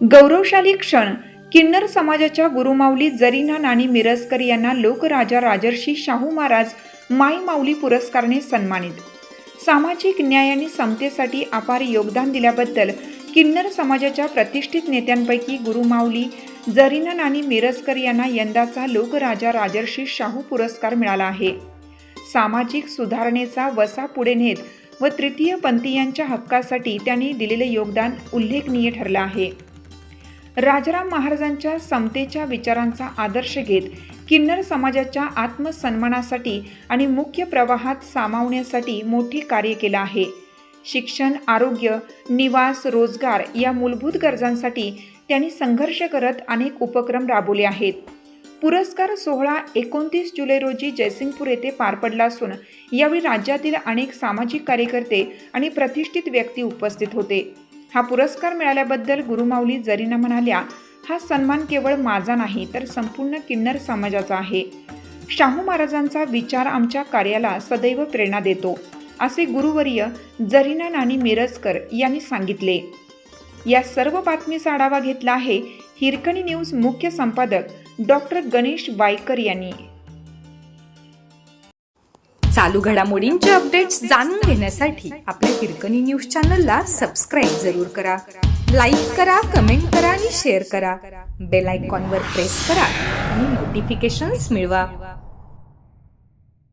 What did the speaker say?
गौरवशाली क्षण. किन्नर समाजाच्या गुरुमाऊली जरीना नानी मिरजकर यांना लोकराजा राजर्षी शाहू महाराज माई माऊली पुरस्काराने सन्मानित सामाजिक न्याय आणि समतेसाठी अपार योगदान दिल्याबद्दल किन्नर समाजाच्या प्रतिष्ठित नेत्यांपैकी गुरुमाऊली जरीनन आणि मिरजकर यांना यंदाचा लोकराजा राजर्षी शाहू पुरस्कार मिळाला आहे. सामाजिक सुधारणेचा वसा पुढे नेत व तृतीय पंथीयांच्या हक्कासाठी त्यांनी दिलेले योगदान उल्लेखनीय ठरलं आहे. राजाराम महाराजांच्या समतेच्या विचारांचा आदर्श घेत किन्नर समाजाच्या आत्मसन्मानासाठी आणि मुख्य प्रवाहात सामावण्यासाठी मोठी कार्य केलं आहे. शिक्षण आरोग्य निवास रोजगार या मूलभूत गरजांसाठी त्यांनी संघर्ष करत अनेक उपक्रम राबवले आहेत. पुरस्कार सोहळा एकोणतीस जुलै रोजी जयसिंगपूर येथे पार पडला असून यावेळी राज्यातील अनेक सामाजिक कार्यकर्ते आणि प्रतिष्ठित व्यक्ती उपस्थित होते. हा पुरस्कार मिळाल्याबद्दल गुरुमाऊली जरीना म्हणाल्या हा सन्मान केवळ माझा नाही तर संपूर्ण किन्नर समाजाचा आहे. शाहू महाराजांचा विचार आमच्या कार्याला सदैव प्रेरणा देतो असे गुरुवर्य जरीना नानी मिरजकर यांनी सांगितले. या सर्व बातमीचा आढावा घेतला आहे हिरकणी न्यूज मुख्य संपादक डॉक्टर गणेश वायकर यांनी. चालू घडामोडींचे अपडेट्स जाणून घेण्यासाठी आपल्या हिरकणी न्यूज चॅनलला सबस्क्राईब जरूर करा. लाईक करा कमेंट करा आणि शेअर करा. बेल आयकॉनवर प्रेस करा आणि नोटिफिकेशन्स मिळवा.